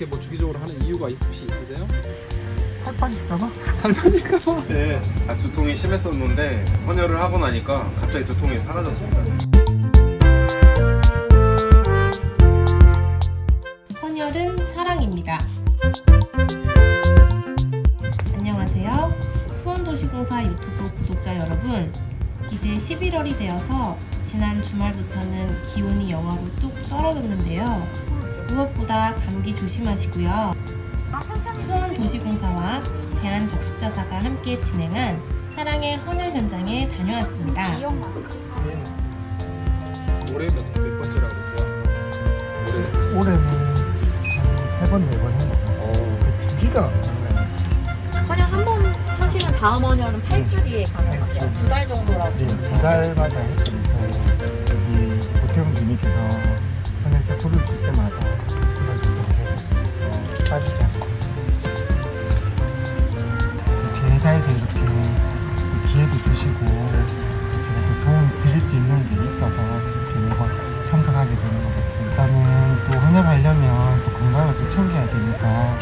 이렇게 뭐 주기적으로 하는 이유가 혹시 있으세요? 살 빠질까봐? 살 빠질까봐. 네. 아, 두통이 심했었는데 헌혈을 하고 나니까 갑자기 두통이 사라졌습니다. 헌혈은 사랑입니다. 안녕하세요. 수원도시공사 유튜브 구독자 여러분. 이제 11월이 되어서 지난 주말부터는 기온이 영하로 뚝 떨어졌는데요. 무엇보다 감기 조심하시고요. 수원도시공사와 대한적십자사가 함께 진행한 사랑의 헌혈 현장에 다녀왔습니다. 올해 몇, 몇 번째라고 그랬어요? 올해는 한세 번, 네번 한것 같아요. 그 주기가. 헌혈 한 번 하시면 다음 헌혈은 8주 뒤에 가능하세요. 두 달 정도라고. 네, 두 달마다 했거든요. 챙겨야 되니까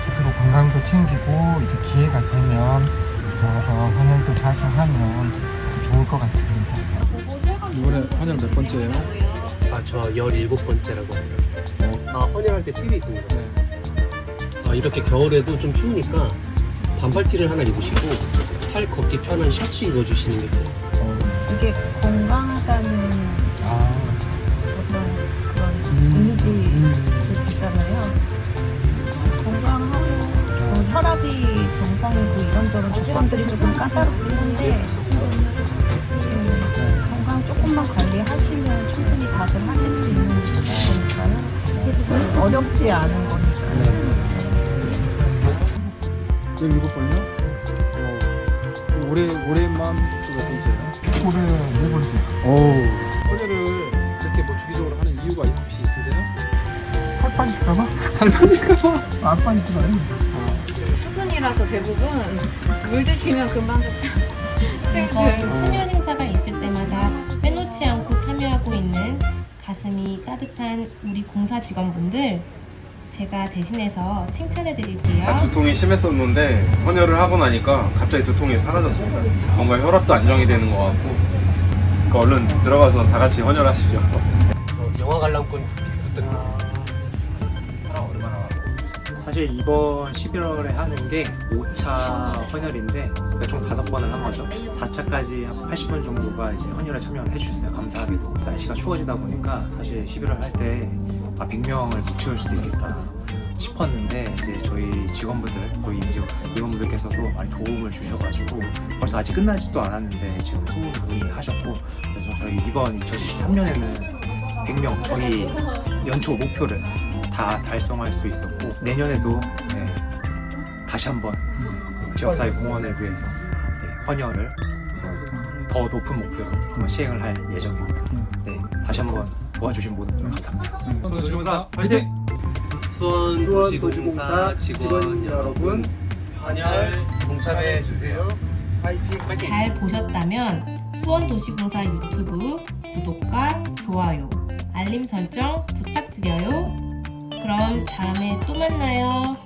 스스로 건강도 챙기고 이제 기회가 되면 들어와서 헌혈도 자주 하면 또 좋을 것 같습니다. 이번에 헌혈 몇 번째예요? 아, 저 17번째라고 합니다. 아, 헌혈할 때 팁이 있습니다. 네. 아, 이렇게 겨울에도 좀 추우니까 반팔티를 하나 입으시고 팔 걷기 편한 셔츠 입어주시는 게 좋아요. 이게 건강 뭐 혈압이 정상이고 이런저런 조건들이 조금 까다롭긴 한데 음, 건강 조금만 관리하시면 충분히 다들 하실 수 있는 거니까요. 어렵지 않은 거니까요. 일곱 번요? 어, 올해 올해만 또몇 번째예요? 올해 네 번째. 오. 헌혈을 이렇게 뭐 주기적으로 하는 이유가 혹시 있으세요? 살 빠질까봐? 살 빠질까봐. 안 빠지더라고요. 수분이라서 대부분 물 드시면 금방 좋죠. 이번 헌혈 행사가 있을 때마다 빼놓지 않고 참여하고 있는 가슴이 따뜻한 우리 공사 직원분들 제가 대신해서 칭찬해 드릴게요. 아, 두통이 심했었는데 헌혈을 하고 나니까 갑자기 두통이 사라졌습니다. 뭔가 혈압도 안정이 되는 것 같고 그러니까 얼른 들어가서 다 같이 헌혈하시죠. 저 영화 관람권 부탁드립니다. 사실 이번 11월에 하는 게 5차 헌혈인데 총 다섯 번을 한 거죠. 4차까지 한 80분 정도가 이제 헌혈에 참여를 해주셨어요. 감사하게도 날씨가 추워지다 보니까 사실 11월 할 때 아, 100명을 못 채울 수도 있겠다 싶었는데 이제 저희 직원분들 거의 이제 임원분들께서도 많이 도움을 주셔가지고 벌써 아직 끝나지도 않았는데 지금 소문 문의하셨고 그래서 저희 이번 2023년에는 100명 저희 연초 목표를 다 달성할 수 있었고 내년에도 네, 다시 한번 지역사회 공헌을 위해서 네, 헌혈을 어, 더 높은 목표로 한번 시행을 할 예정입니다. 네, 다시 한번 도와주신 모든 분 감사합니다. 도시공사 화이팅! 수원 수원 도시공사 도시공사 직원 여러분, 헌혈 동참해 주세요. 파이팅! 잘 보셨다면 수원 도시공사 유튜브 구독과 좋아요, 알림 설정 부탁드려요. 그럼 다음에 또 만나요.